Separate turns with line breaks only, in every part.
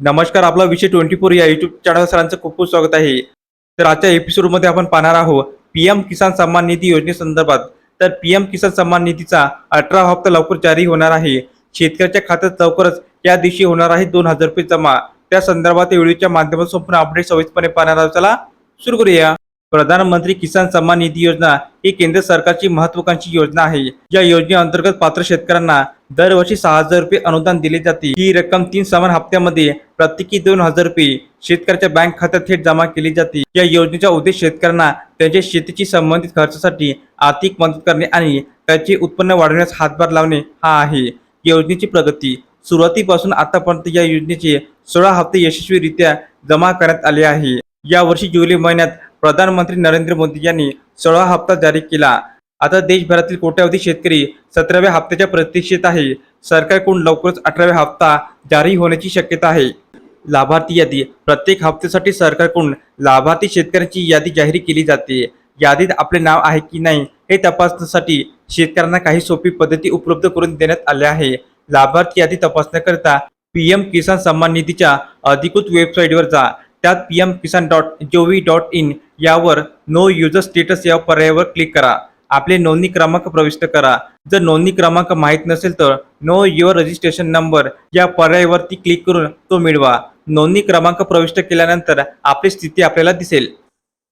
नमस्कार आपला विषय ट्वेंटी फोर या युट्यूब चॅनल सरांचं खूप खूप स्वागत आहे. तर आजच्या एपिसोडमध्ये आपण पाहणार आहोत पी एम किसान सन्मान निधी योजनेसंदर्भात तर पी एम किसान सन्मान निधीचा अठरा हप्ता लवकर जारी होणार आहे. शेतकऱ्याच्या खात्यात लवकरच या दिवशी होणार आहे दोन हजार रुपये जमा. त्या संदर्भात व्हिडिओच्या माध्यमातून संपूर्ण अपडेट सविस्तरपणे पाहणार आहोत. चला सुरू करूया. प्रधानमंत्री किसान सन्मान निधी योजना ही केंद्र सरकारची महत्वाकांक्षी योजना आहे. या योजनेअंतर्गत पात्र शेतकऱ्यांना दरवर्षी सहा हजार रुपये अनुदान दिले जाते. ही रक्कम तीन समान हप्त्यामध्ये प्रत्येकी दोन हजार रुपये शेतकऱ्याच्या बँक खात्यात थेट जमा केली जाते. या योजनेचा उद्देश शेतकऱ्यांना त्यांच्या शेतीशी संबंधित खर्चासाठी आर्थिक मदत करणे आणि त्याचे उत्पन्न वाढवण्यास हातभार लावणे हा आहे. योजनेची प्रगती. सुरुवातीपासून आतापर्यंत या योजनेचे सोळा हप्ते यशस्वीरित्या जमा करण्यात आले आहे. यावर्षी जुलै महिन्यात प्रधानमंत्री नरेंद्र मोदी यांनी सोळा हप्ता जारी केला. आता देशभरातील कोट्यावधी शेतकरी सतराव्या हप्त्याच्या प्रतीक्षेत आहे. सरकारकडून लवकरच अठराव्या हप्ता जारी होण्याची शक्यता आहे. लाभार्थी यादी प्रत्येक हप्त्यासाठी सरकारकडून लाभार्थी शेतकऱ्यांची यादी जाहीर केली जाते. यादीत आपले नाव आहे की नाही हे तपासण्यासाठी शेतकऱ्यांना काही सोपी पद्धती उपलब्ध करून देण्यात आल्या आहे. लाभार्थी यादी तपासण्याकरिता पी एम किसान सन्मान निधीच्या अधिकृत वेबसाईटवर जा. त्यात P M Kisan dot gov dot in यावर नो युजर स्टेटस या पर्यायावर क्लिक करा. आपले नोंदणी क्रमांक प्रविष्ट करा. जर नोंदणी क्रमांक माहीत नसेल तर नो युअर रजिस्ट्रेशन नंबर या पर्यायावरती क्लिक करून तो मिळवा. नोंदणी क्रमांक प्रविष्ट केल्यानंतर आपली स्थिती आपल्याला दिसेल.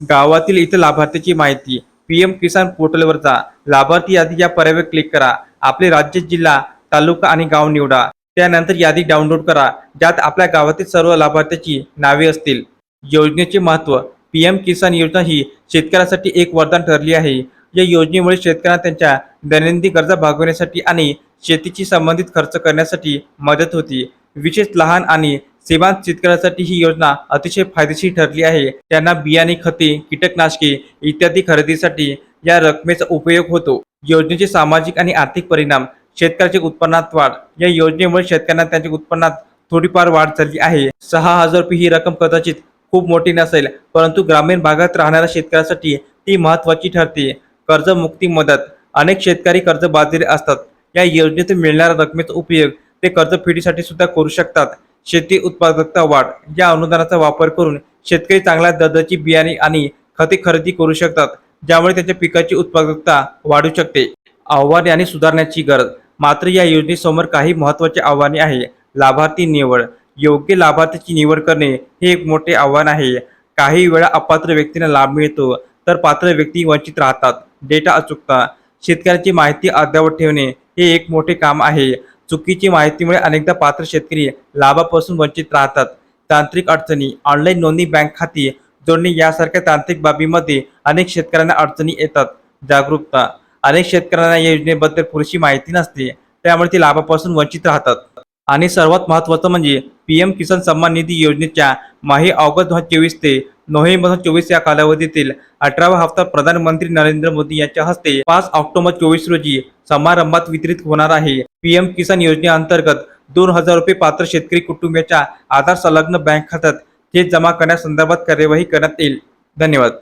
गावातील इतर लाभार्थ्याची माहिती. पी एम किसान पोर्टलवर जा. लाभार्थी यादी या पर्यायावर क्लिक करा. आपले राज्य जिल्हा तालुका आणि गाव निवडा. त्यानंतर यादी डाउनलोड करा. ज्यात आपल्या गावातील सर्व लाभार्थ्याची नावे असतील. योजनेचे महत्त्व पी एम किसान योजना ही शेतकऱ्यासाठी एक वरदान ठरली आहे. या योजनेमुळे शेतकऱ्यांना त्यांच्या दैनंदिन गरजा भागवण्यासाठी आणि शेतीशी संबंधित खर्च करण्यासाठी मदत होती. विशेष लहान आणि सीमांत शेतकऱ्यांसाठी ही योजना अतिशय फायदेशीर ठरली आहे. त्यांना बियाणे खते कीटकनाशके इत्यादी खरेदीसाठी या रकमेचा उपयोग होतो. योजनेचे सामाजिक आणि आर्थिक परिणाम शेतकऱ्याच्या उत्पन्नात वाढ. या योजनेमुळे शेतकऱ्यांना त्यांच्या उत्पन्नात थोडीफार वाढ झाली आहे. सहा हजार रुपये ही रक्कम कदाचित खूप मोठी नसेल परंतु ग्रामीण भागात राहणाऱ्या शेतकऱ्यासाठी ती महत्वाची ठरते. कर्जमुक्ती मदत. अनेक शेतकरी कर्जबाजारी असतात. या योजनेतून मिळणाऱ्या रकमेचा उपयोग ते कर्जफेडीसाठी सुद्धा करू शकतात. शेती उत्पादकता वाढ. या अनुदानाचा वापर करून शेतकरी चांगल्या दर्जाची बियाणे आणि खते खरेदी करू शकतात. ज्यामुळे त्यांच्या पिकाची उत्पादकता वाढू शकते. आव्हाने आणि सुधारण्याची गरज. मात्र या योजनेसमोर काही महत्त्वाचे आव्हाने आहे. लाभार्थी निवड. योग्य लाभार्थीची निवड करणे हे एक मोठे आव्हान आहे. काही वेळा अपात्र व्यक्तींना लाभ मिळतो तर पात्र व्यक्ती वंचित राहतात. डेटा अचूकता शेतकऱ्यांची माहिती अद्ययावत ठेवणे हे एक मोठे काम आहे. चुकीची माहितीमुळे अनेकदा पात्र शेतकरी लाभापासून वंचित राहतात. तांत्रिक अडचणी ऑनलाईन नोंदणी बँक खाती जोडणी यासारख्या तांत्रिक बाबीमध्ये अनेक शेतकऱ्यांना अडचणी येतात. जागरूकता अनेक शेतकऱ्यांना या योजनेबद्दल पुरेशी माहिती नसते त्यामुळे ते लाभापासून वंचित राहतात. आणि सर्वात महत्त्वाचं म्हणजे पी एम किसान सन्मान निधी योजनेच्या माही ऑगस्ट दोन हजार चोवीस ते नोव्हेंबर दोन हजार चोवीस या कालावधीतील अठरावा हप्ता प्रधानमंत्री नरेंद्र मोदी यांच्या हस्ते पाच ऑक्टोबर चोवीस रोजी समारंभात वितरित होणार आहे. पी एम किसान योजनेअंतर्गत दोन हजार रुपये पात्र शेतकरी कुटुंबियाच्या आधार संलग्न बँक खात्यात थेट जमा करण्यासंदर्भात कार्यवाही करण्यात येईल. धन्यवाद.